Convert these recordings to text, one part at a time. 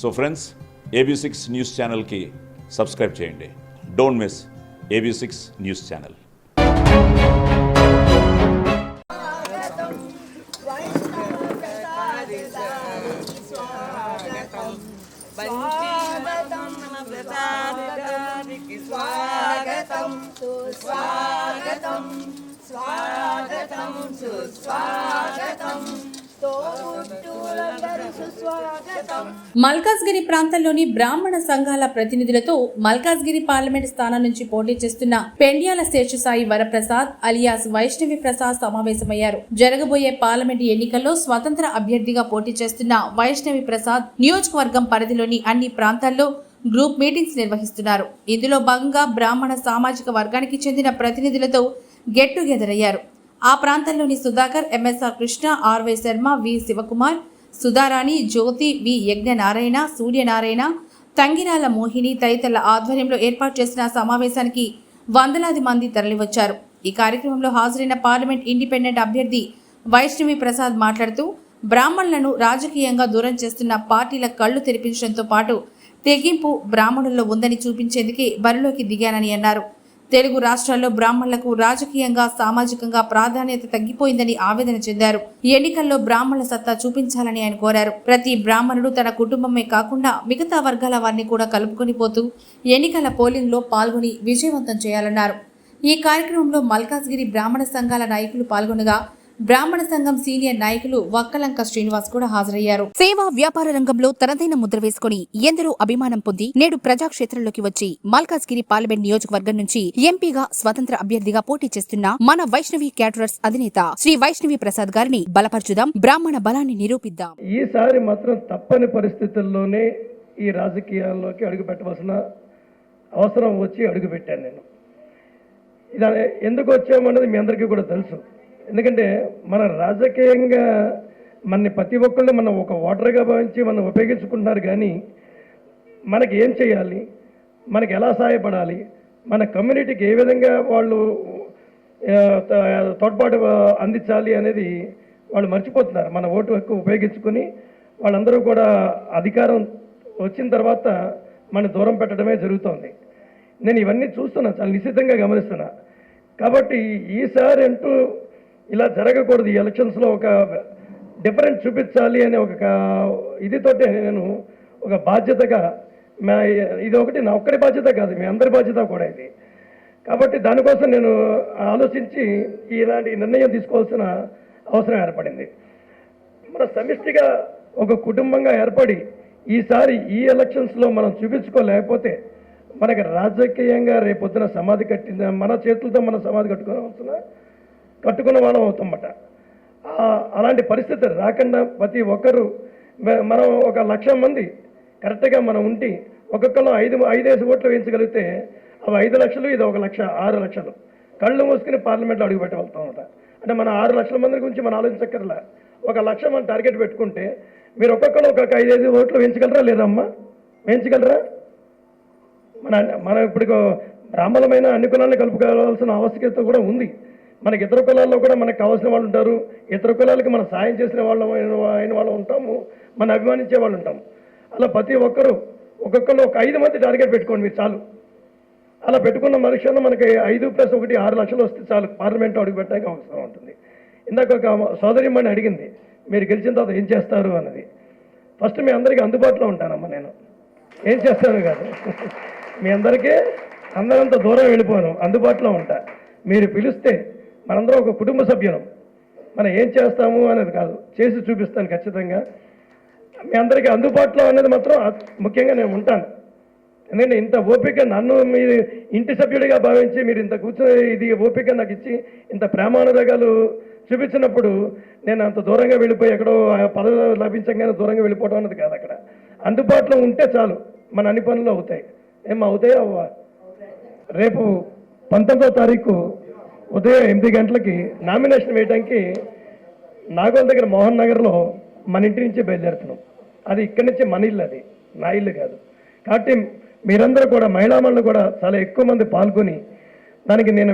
So friends AB six news ఛానల్కి subscribe చేయండి. Don't miss AB six news channel స్వాగతం ప్రసాదానికి స్వాగతం స్వాగతం సుస్వాగతం. మల్కాజ్గిరి ప్రాంతంలోని బ్రాహ్మణ సంఘాల ప్రతినిధులతో మల్కాజ్గిరి పార్లమెంట్ స్థానం నుంచి పోటీ చేస్తున్న పెండ్యాల శేషసాయి వరప్రసాద్ అలియాస్ వైష్ణవి ప్రసాద్ సమావేశమయ్యారు. జరగబోయే పార్లమెంట్ ఎన్నికల్లో స్వతంత్ర అభ్యర్థిగా పోటీ చేస్తున్న వైష్ణవి ప్రసాద్ నియోజకవర్గం పరిధిలోని అన్ని ప్రాంతాల్లో గ్రూప్ మీటింగ్స్ నిర్వహిస్తున్నారు. ఇందులో భాగంగా బ్రాహ్మణ సామాజిక వర్గానికి చెందిన ప్రతినిధులతో గెట్ టుగెదర్ అయ్యారు. ఆ ప్రాంతంలోని Sudhakar MSR Krishna RY Sharma V Sivakumar Sudharani Jyothi V. Yagnanarayana Suryanarayana Tangirala Mohini తదితరుల ఆధ్వర్యంలో ఏర్పాటు చేసిన సమావేశానికి వందలాది మంది తరలివచ్చారు. ఈ కార్యక్రమంలో హాజరైన పార్లమెంట్ ఇండిపెండెంట్ అభ్యర్థి వైష్ణవి ప్రసాద్ మాట్లాడుతూ బ్రాహ్మణులను రాజకీయంగా దూరం చేస్తున్న పార్టీల కళ్ళు తెరిపించడంతో పాటు తెగింపు బ్రాహ్మణుల్లో ఉందని చూపించేందుకే బరిలోకి దిగానని అన్నారు. తెలుగు రాష్ట్రాల్లో బ్రాహ్మణులకు రాజకీయంగా సామాజికంగా ప్రాధాన్యత తగ్గిపోయిందని ఆవేదన చెందారు. ఎన్నికల్లో బ్రాహ్మణుల సత్తా చూపించాలని ఆయన కోరారు. ప్రతి బ్రాహ్మణుడు తన కుటుంబమే కాకుండా మిగతా వర్గాల వారిని కూడా కలుపుకొని పోతూ ఎన్నికల పోలింగ్లో పాల్గొని విజయవంతం చేయాలన్నారు. ఈ కార్యక్రమంలో మల్కాజ్గిరి బ్రాహ్మణ సంఘాల నాయకులు పాల్గొనగా బ్రాహ్మణ సంఘం సీనియర్ నాయకులు వక్కలంక శ్రీనివాస్ కూడా హాజరయ్యారు. సేవా వ్యాపార రంగంలో తనదైన ముద్ర వేసుకుని ఎందరో అభిమానం పొంది నేడు ప్రజాక్షేత్రంలోకి వచ్చి మల్కాజ్గిరి పార్లమెంట్ నియోజకవర్గం నుంచి ఎంపీగా స్వతంత్ర అభ్యర్థిగా పోటీ చేస్తున్న మన వైష్ణవి క్యాటరర్స్ అధినేత శ్రీ వైష్ణవి ప్రసాద్ గారిని బలపరచుదాం. బ్రాహ్మణ బలాన్ని నిరూపిద్దాం. ఈసారి మాత్రం తప్పని పరిస్థితుల్లోనే ఈ రాజకీయాల్లోకి అడుగు పెట్టవలసిన అవసరం వచ్చి అడుగు పెట్టాను నేను. ఇది ఎందుకు వచ్చామన్నది మీ అందరికీ కూడా తెలుసు. ఎందుకంటే మన రాజకీయంగా మన ప్రతి ఒక్కళ్ళు మనం ఒక ఓటర్గా భావించి మనం ఉపయోగించుకుంటున్నారు కానీ మనకి ఏం చేయాలి? మనకి ఎలా సహాయపడాలి? మన కమ్యూనిటీకి ఏ విధంగా వాళ్ళు తోడ్పాటు అందించాలి అనేది వాళ్ళు మర్చిపోతున్నారు. మన ఓటు హక్కు ఉపయోగించుకొని వాళ్ళందరూ కూడా అధికారం వచ్చిన తర్వాత మన దూరం పెట్టడమే జరుగుతోంది. నేను ఇవన్నీ చూస్తున్నా చాలా నిశ్చితంగా గమనిస్తున్నా. కాబట్టి ఈసారి అంటూ ఇలా జరగకూడదు. ఈ ఎలక్షన్స్లో ఒక డిఫరెన్స్ చూపించాలి అనే ఒక ఇదితోటే నేను ఒక బాధ్యతగా మా ఇది ఒకటి నా ఒక్కడి బాధ్యత కాదు మీ అందరి బాధ్యత కూడా ఇది. కాబట్టి దానికోసం నేను ఆలోచించి ఇలాంటి నిర్ణయం తీసుకోవాల్సిన అవసరం ఏర్పడింది. మన సమిష్టిగా ఒక కుటుంబంగా ఏర్పడి ఈసారి ఈ ఎలక్షన్స్లో మనం చూపించుకోలేకపోతే మనకి రాజకీయంగా రేపొద్దున సమాధి కట్టింది మన చేతులతో మనం సమాధి కట్టుకోవాల్సిన కట్టుకున్న వాళ్ళం అవుతామట అలాంటి పరిస్థితి రాకుండా ప్రతి ఒక్కరు మనం ఒక లక్ష మంది కరెక్ట్గా మనం ఉండి ఒక్కొక్కరు ఐదు ఐదేసి ఓట్లు వేయించగలిగితే అవి ఐదు లక్షలు ఇది ఒక లక్ష ఆరు లక్షలు. కళ్ళు మూసుకుని పార్లమెంట్లో అడుగు పెట్టగలుగుతామట అంటే మన ఆరు లక్షల మంది గురించి మనం ఆలోచించక్కర్లా. ఒక లక్ష మనం టార్గెట్ పెట్టుకుంటే మీరు ఒక్కొక్కరు ఒక్కొక్క ఐదైదు ఓట్లు వేయించగలరా లేదమ్మా? వేయించగలరా? మన మన ఇప్పుడు బ్రాహ్మణమైన అన్ని కులాలను కలుపుకోవాల్సిన ఆవశ్యకత కూడా ఉంది. మనకి ఇతర కులాల్లో కూడా మనకు కావాల్సిన వాళ్ళు ఉంటారు. ఇతర కులాలకి మనం సాయం చేసిన వాళ్ళు అయిన వాళ్ళు ఉంటాము. మనం అభిమానించే వాళ్ళు ఉంటాము అలా ప్రతి ఒక్కరూ ఒక్కొక్కరు ఒక ఐదు మంది టార్గెట్ పెట్టుకోండి మీరు చాలు. అలా పెట్టుకున్న మనుషులను మనకి ఐదు ప్లస్ ఒకటి ఆరు లక్షలు వస్తే చాలు. పార్లమెంట్లో అడుగు పెట్టడానికి అవసరం ఉంటుంది. ఇందాక ఒక సోదరి మని అడిగింది మీరు గెలిచిన తర్వాత ఏం చేస్తారు? అన్నది. ఫస్ట్ మీ అందరికీ అందుబాటులో ఉంటానమ్మా నేను. ఏం చేస్తాను కాదు. మీ అందరికీ అందరంత దూరం వెళ్ళిపోను. అందుబాటులో ఉంటా. మీరు పిలిస్తే మనందరం ఒక కుటుంబ సభ్యులం. మనం ఏం చేస్తాము అనేది కాదు. చేసి చూపిస్తాను ఖచ్చితంగా. మీ అందరికీ అందుబాటులో అనేది మాత్రం ముఖ్యంగా నేను ఉంటాను. ఎందుకంటే ఇంత ఓపిక నన్ను మీరు ఇంటి సభ్యుడిగా భావించి మీరు ఇంత కూర్చొని ఇది ఓపిక నాకు ఇచ్చి ఇంత ప్రేమానురాగాలు చూపించినప్పుడు నేను అంత దూరంగా వెళ్ళిపోయి ఎక్కడో ఆ పదవి లభించగానే దూరంగా వెళ్ళిపోవడం అనేది కాదు అక్కడ. అందుబాటులో ఉంటే చాలు. మన అన్ని పనులు అవుతాయి. ఏం అవుతాయో? అవ్వ రేపు పంతొమ్మిదో తారీఖు ఉదయం ఎనిమిది గంటలకి నామినేషన్ వేయడానికి నాగోల్ దగ్గర మోహన్ నగర్లో మన ఇంటి నుంచి బయలుదేరుతున్నాం. అది ఇక్కడి నుంచి మన ఇల్లు అది. నా ఇల్లు కాదు. కాబట్టి మీరందరూ కూడా మహిళామణులు కూడా చాలా ఎక్కువ మంది పాల్గొని దానికి నేను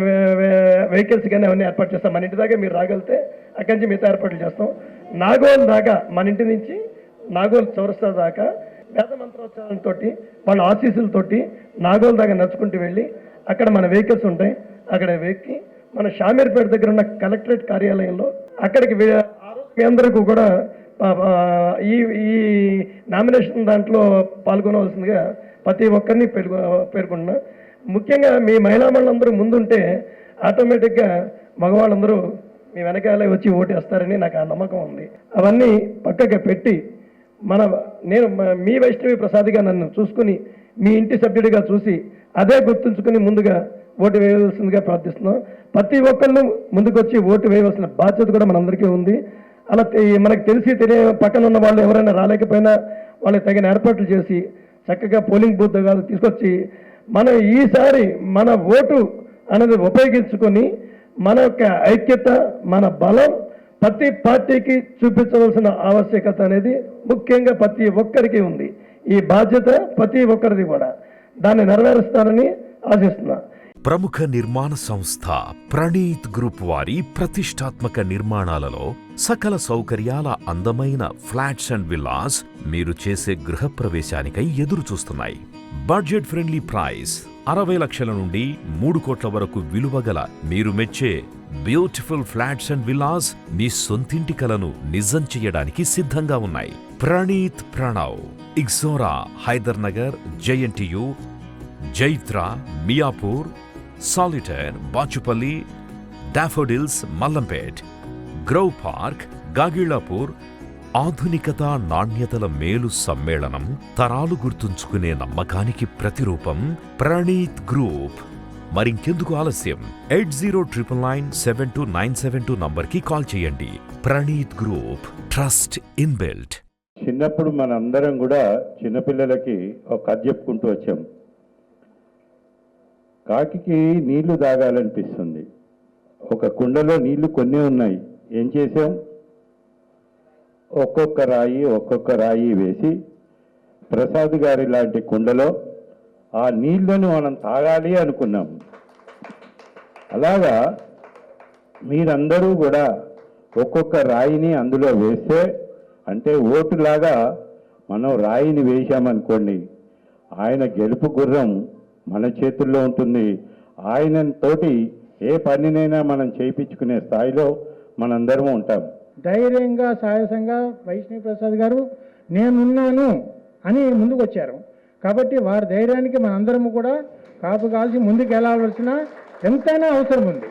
వెహికల్స్ కానీ అవన్నీ ఏర్పాటు చేస్తాను మన ఇంటి దాకా మీరు రాగలితే అక్కడి నుంచి మిగతా ఏర్పాట్లు చేస్తాం. నాగోల్ దాకా మన ఇంటి నుంచి నాగోల్ చౌరస్తా దాకా వేద మంత్రోత్సవాలతో వాళ్ళ ఆశీస్సులతోటి నాగోల్ దాకా నడుచుకుంటూ వెళ్ళి అక్కడ మన వెహికల్స్ ఉంటాయి. అక్కడ వెక్కి మన షామీర్పేట దగ్గర ఉన్న కలెక్టరేట్ కార్యాలయంలో అక్కడికి మీ అందరికీ కూడా ఈ ఈ నామినేషన్ దాంట్లో పాల్గొనవలసిందిగా ప్రతి ఒక్కరిని పేర్కొ పేర్కొంటున్నా ముఖ్యంగా మీ మహిళా మండలందరూ ముందుంటే ఆటోమేటిక్గా మగవాళ్ళందరూ మీ వెనకాలే వచ్చి ఓటేస్తారని నాకు ఆ నమ్మకం ఉంది. అవన్నీ పక్కగా పెట్టి మన నేను మీ వైష్ణవి ప్రసాద్గా నన్ను చూసుకుని మీ ఇంటి సభ్యుడిగా చూసి అదే గుర్తుంచుకుని ముందుగా ఓటు వేయవలసిందిగా ప్రార్థిస్తున్నాం. ప్రతి ఒక్కళ్ళు ముందుకొచ్చి ఓటు వేయవలసిన బాధ్యత కూడా మనందరికీ ఉంది. అలా మనకు తెలిసి తెలియ పక్కన ఉన్న వాళ్ళు ఎవరైనా రాలేకపోయినా వాళ్ళకి తగిన ఏర్పాట్లు చేసి చక్కగా పోలింగ్ బూత్ తీసుకొచ్చి మనం ఈసారి మన ఓటు అనేది ఉపయోగించుకొని మన యొక్క ఐక్యత మన బలం ప్రతి పార్టీకి చూపించవలసిన ఆవశ్యకత అనేది ముఖ్యంగా ప్రతి ఒక్కరికి ఉంది. ఈ బాధ్యత ప్రతి ఒక్కరిది కూడా. దాన్ని నెరవేరుస్తారని ఆశిస్తున్నాను ప్రముఖ నిర్మాణ సంస్థ ప్రణీత్ గ్రూప్ వారి ప్రతిష్టాత్మక నిర్మాణాలలో సకల సౌకర్యాల అందమైన ఫ్లాట్స్ అండ్ విల్లాస్ మీరు చేసే గృహప్రవేశానికై ఎదురు చూస్తున్నాయి బడ్జెట్ ఫ్రెండ్లీ ప్రైస్ అరవై లక్షల నుండి మూడు కోట్ల వరకు విలువగల మీరు మెచ్చే బ్యూటిఫుల్ ఫ్లాట్స్ అండ్ విల్లాస్ మీ సొంతింటి కలను నిజం చేయడానికి సిద్ధంగా ఉన్నాయి. Praneeth Pranav Ixora Hyder Nagar JNTU Jaitra Miyapur Solitaire Bachupally Daffodils Mallampet Grove Park Gagillapur ఆధునికత నాణ్యతల మేలు సమ్మేళనం తరాలు గుర్తుంచుకునే నమ్మకానికి ప్రతిరూపం ప్రణీత్ గ్రూప్. మరింకెందుకు ఆలస్యం? Eight zero triple nine seven two nine seven two నంబర్కి కాల్ చేయండి. Praneeth Group trust inbuilt. చిన్నప్పుడు మనందరం కూడా చిన్నపిల్లలకి ఒక కథ చెప్పుకుంటూ వచ్చాం. కాకికి నీళ్ళు తాగాలనిపిస్తుంది. ఒక కుండలో నీళ్ళు కొన్ని ఉన్నాయి. ఏం చేసాం ఒక్కొక్క రాయి ఒక్కొక్క రాయి వేసి ప్రసాద్ గారి లాంటి కుండలో ఆ నీళ్ళను మనం తాగాలి అనుకున్నాం. అలాగా మీరందరూ కూడా ఒక్కొక్క రాయిని అందులో వేస్తే అంటే ఓటులాగా మనం రాయిని వేశామనుకోండి ఆయన గెలుపు గుర్రం మన చేతుల్లో ఉంటుంది. ఆయన తోటి ఏ పనినైనా మనం చేయించుకునే స్థాయిలో మనందరం ఉంటాం. ధైర్యంగా సాహసంగా వైష్ణవి ప్రసాద్ గారు నేనున్నాను అని ముందుకు వచ్చారు కాబట్టి వారి ధైర్యానికి మనందరము కూడా కాపు కాల్చి ముందుకు వెళ్ళాల్సిన ఎంతైనా అవసరం ఉంది.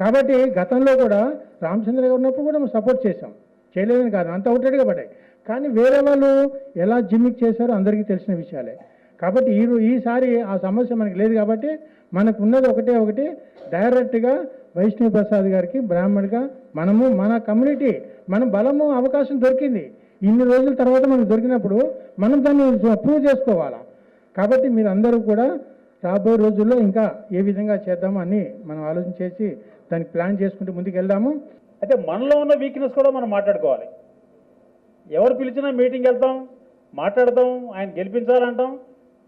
కాబట్టి గతంలో కూడా రామచంద్ర గారు ఉన్నప్పుడు కూడా మనం సపోర్ట్ చేశాం. చేయలేదని కాదు అంత అవుటెడ్గా పడ్డాయి. కానీ వేరే వాళ్ళు ఎలా జిమ్మిక్ చేశారో అందరికీ తెలిసిన విషయాలే. కాబట్టి ఈ ఈసారి ఆ సమస్య మనకి లేదు కాబట్టి మనకు ఉన్నది ఒకటే ఒకటి డైరెక్ట్గా వైష్ణవి ప్రసాద్ గారికి బ్రాహ్మణ్గా మనము మన కమ్యూనిటీ మన బలము అవకాశం దొరికింది. ఇన్ని రోజుల తర్వాత మనకు దొరికినప్పుడు మనం దాన్ని ప్రూవ్ చేసుకోవాలా? కాబట్టి మీరు అందరూ కూడా రాబోయే రోజుల్లో ఇంకా ఏ విధంగా చేద్దామో అని మనం ఆలోచన చేసి దానికి ప్లాన్ చేసుకుంటూ ముందుకు వెళ్దాము అయితే మనలో ఉన్న వీక్నెస్ కూడా మనం మాట్లాడుకోవాలి. ఎవరు పిలిచినా మీటింగ్ వెళ్తాం మాట్లాడతాం ఆయన గెలిపించాలంటాం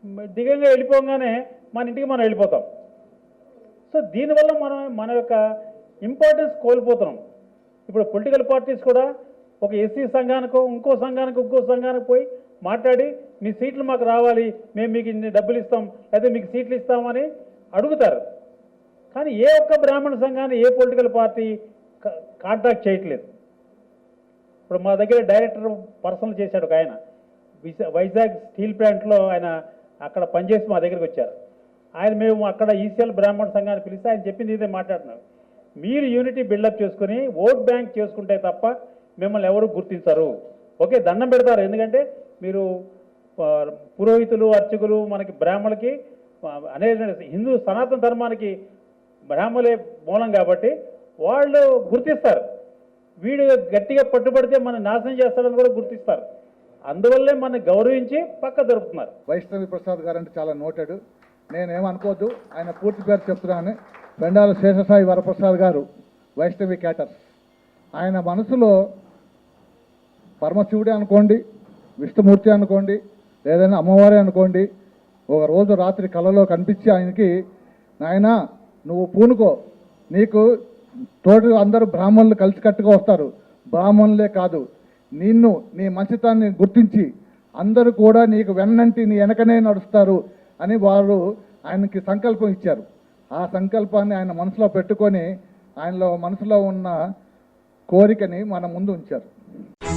దిగంగా వెళ్ళిపోగానే మన ఇంటికి మనం వెళ్ళిపోతాం. సో దీనివల్ల మనం మన యొక్క ఇంపార్టెన్స్ కోల్పోతున్నాం. ఇప్పుడు పొలిటికల్ పార్టీస్ కూడా ఒక ఎస్సీ సంఘానికో ఇంకో సంఘానికి ఇంకో సంఘానికి పోయి మాట్లాడి మీ సీట్లు మాకు రావాలి మేము మీకు ఇన్ని డబ్బులు ఇస్తాం లేదా మీకు సీట్లు ఇస్తామని అడుగుతారు. కానీ ఏ ఒక్క బ్రాహ్మణ సంఘాన్ని ఏ పొలిటికల్ పార్టీ కా- కాంటాక్ట్ చేయట్లేదు. ఇప్పుడు మా దగ్గర డైరెక్టర్ పర్సనల్ చేశాడు ఒక ఆయన. వైజాగ్ స్టీల్ ప్లాంట్లో ఆయన అక్కడ పనిచేసి మా దగ్గరికి వచ్చారు. ఆయన మేము అక్కడ ఈసీఎల్ బ్రాహ్మణ సంఘాన్ని పిలిస్తే ఆయన చెప్పింది ఇదే మాట్లాడినారు మీరు యూనిటీ బిల్డప్ చేసుకుని ఓట్ బ్యాంక్ చేసుకుంటే తప్ప మిమ్మల్ని ఎవరు గుర్తించరు. ఓకే దండం పెడతారు. ఎందుకంటే మీరు పురోహితులు అర్చకులు మనకి బ్రాహ్మణులకి అనే అనేక హిందూ సనాతన ధర్మానికి బ్రాహ్మలే మూలం కాబట్టి వాళ్ళు గుర్తిస్తారు. వీడు గట్టిగా పట్టుబడితే మనం నాశనం చేస్తాడని కూడా గుర్తిస్తారు. అందువల్లే మన గౌరవించి పక్క జరుపుతున్నారు. వైష్ణవి ప్రసాద్ గారు అంటే చాలా నోటెడ్. నేనేమనుకోవద్దు ఆయన పూర్తి పేరు చెప్తున్నాను బెండాల శేషసాయి వరప్రసాద్ గారు వైష్ణవి క్యాటర్స్. ఆయన మనసులో పరమశివుడే అనుకోండి విష్ణుమూర్తి అనుకోండి లేదైనా అమ్మవారే అనుకోండి ఒక రోజు రాత్రి కలలో కనిపించి ఆయనకి నాయన నువ్వు పూనుకో నీకు తోటి అందరూ బ్రాహ్మణులు కలిసికట్టుగా వస్తారు. బ్రాహ్మణులే కాదు నిన్ను నీ మంచితాన్ని గుర్తించి అందరూ కూడా నీకు వెన్నంటి నీ వెనకనే నడుస్తారు అని వారు ఆయనకి సంకల్పం ఇచ్చారు. ఆ సంకల్పాన్ని ఆయన మనసులో పెట్టుకొని ఆయనలో మనసులో ఉన్న కోరికని మన ముందు ఉంచారు.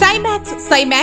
సైమాక్స్ సైమాక్స్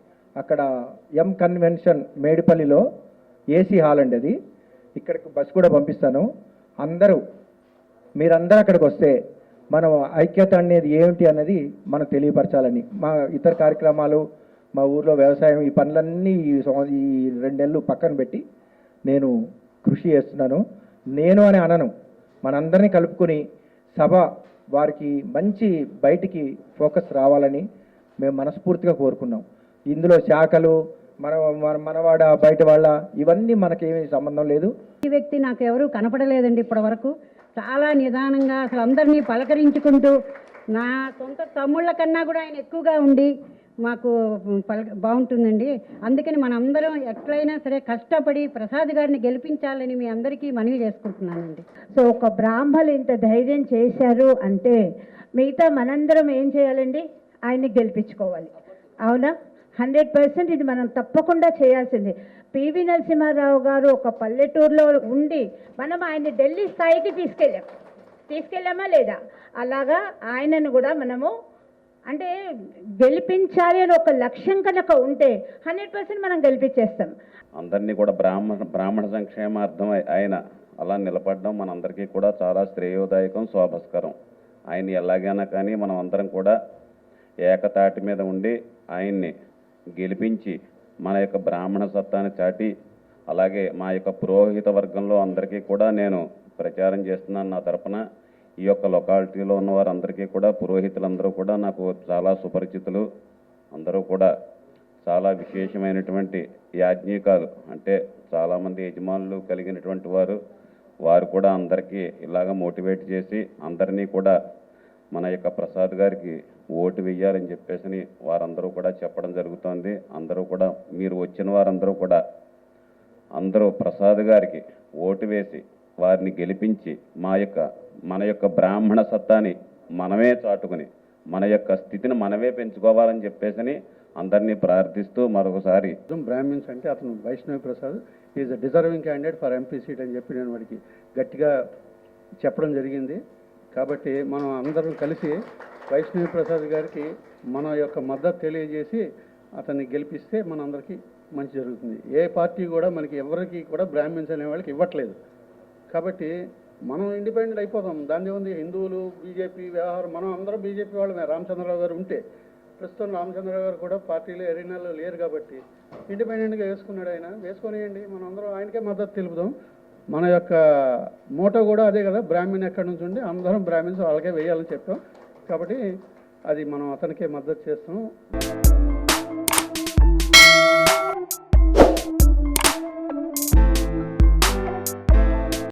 అక్కడ ఎం కన్వెన్షన్ మేడిపల్లిలో ఏసీ హాల్ అండి అది. ఇక్కడికి బస్ కూడా పంపిస్తాను. అందరూ మీరందరూ అక్కడికి వస్తే మనం ఐక్యత అనేది ఏమిటి అనేది మనం తెలియపరచాలని. మా ఇతర కార్యక్రమాలు మా ఊర్లో వ్యవసాయం ఈ పనులన్నీ ఈ సంవ- ఈ రెండేళ్ళు పక్కన పెట్టి నేను కృషి చేస్తున్నాను. నేను అని అనను మనందరినీ కలుపుకొని సభ వారికి మంచి బయటికి ఫోకస్ రావాలని మేము మనస్ఫూర్తిగా కోరుకున్నాం. ఇందులో శాఖలు మన మన మనవాడ బయట వాళ్ళ ఇవన్నీ మనకేమీ సంబంధం లేదు. ఈ వ్యక్తి నాకు ఎవరు కనపడలేదండి ఇప్పటి వరకు చాలా నిదానంగా అసలు అందరినీ పలకరించుకుంటూ నా సొంత తమ్ముళ్ళ కన్నా కూడా ఆయన ఎక్కువగా ఉండి మాకు పలక బాగుంటుందండి. అందుకని మనందరం ఎట్లయినా సరే కష్టపడి ప్రసాద్ గారిని గెలిపించాలని మీ అందరికీ మనవి చేసుకుంటున్నానండి. సో ఒక బ్రాహ్మలు ఇంత ధైర్యం చేశారు అంటే మిగతా మనందరం ఏం చేయాలండి? ఆయన్ని గెలిపించుకోవాలి. అవునా? హండ్రెడ్ పర్సెంట్ ఇది మనం తప్పకుండా చేయాల్సింది. పివి నరసింహారావు గారు ఒక పల్లెటూరులో ఉండి మనం ఆయన్ని ఢిల్లీ స్థాయికి తీసుకెళ్ళాం. తీసుకెళ్ళామా లేదా? అలాగా ఆయనను కూడా మనము అంటే గెలిపించాలి అని ఒక లక్ష్యం కనుక ఉంటే హండ్రెడ్ పర్సెంట్ మనం గెలిపించేస్తాం. అందరినీ కూడా బ్రాహ్మణ బ్రాహ్మణ సంక్షేమార్థం ఆయన అలా నిలబడడం మనందరికీ కూడా చాలా శ్రేయోదాయకం శోభస్కరం ఆయన ఎలాగైనా కానీ మనం అందరం కూడా ఏకతాటి మీద ఉండి ఆయన్ని గెలిపించి మన యొక్క బ్రాహ్మణ సత్తాన్ని చాటి అలాగే మా యొక్క పురోహిత వర్గంలో అందరికీ కూడా నేను ప్రచారం చేస్తున్నాను నా తరపున. ఈ యొక్క లొకాలిటీలో ఉన్న వారందరికీ కూడా పురోహితులందరూ కూడా నాకు చాలా సుపరిచితులు. అందరూ కూడా చాలా విశేషమైనటువంటి యాజ్ఞికాలు అంటే చాలామంది యజమానులు కలిగినటువంటి వారు. వారు కూడా అందరికీ ఇలాగ మోటివేట్ చేసి అందరినీ కూడా మన యొక్క ప్రసాద్ గారికి ఓటు వెయ్యాలని చెప్పేసి వారందరూ కూడా చెప్పడం జరుగుతోంది. అందరూ కూడా మీరు వచ్చిన వారందరూ కూడా అందరూ ప్రసాద్ గారికి ఓటు వేసి వారిని గెలిపించి మా యొక్క మన యొక్క బ్రాహ్మణ సత్తాని మనమే చాటుకుని మన యొక్క స్థితిని మనమే పెంచుకోవాలని చెప్పేసి అందరినీ ప్రార్థిస్తూ మరొకసారి బ్రాహ్మిన్స్ అంటే అతను Vaishnavi Prasad. Is a deserving candidate for MP seat అని చెప్పి నేను వాడికి గట్టిగా చెప్పడం జరిగింది. కాబట్టి మనం అందరం కలిసి వైష్ణవి ప్రసాద్ గారికి మన యొక్క మద్దతు తెలియజేసి అతన్ని గెలిపిస్తే మనందరికీ మంచి జరుగుతుంది. ఏ పార్టీ కూడా మనకి ఎవరికి కూడా బ్రాహ్మిన్స్ అనే వాళ్ళకి ఇవ్వట్లేదు. కాబట్టి మనం ఇండిపెండెంట్ అయిపోతాం. దాని ఉంది హిందువులు బీజేపీ వ్యవహారం. మనం అందరం బీజేపీ వాళ్ళమే. రామచంద్రరావు గారు ఉంటే. ప్రస్తుతం రామచంద్రరావు గారు కూడా పార్టీలో ఎరీనాలో లేరు కాబట్టి ఇండిపెండెంట్గా వేసుకున్నాడు ఆయన. వేసుకొనియండి. మనం అందరం ఆయనకే మద్దతు తెలుపుదాం. మన యొక్క మోటో కూడా అదే కదా. బ్రాహ్మణ్ ఎక్కడి నుంచి ఉండి అందరం బ్రాహ్మిన్స్ వాళ్ళకే వేయాలని చెప్పాం. కాబట్టి అది మనం అతనికే మద్దతు చేస్తాం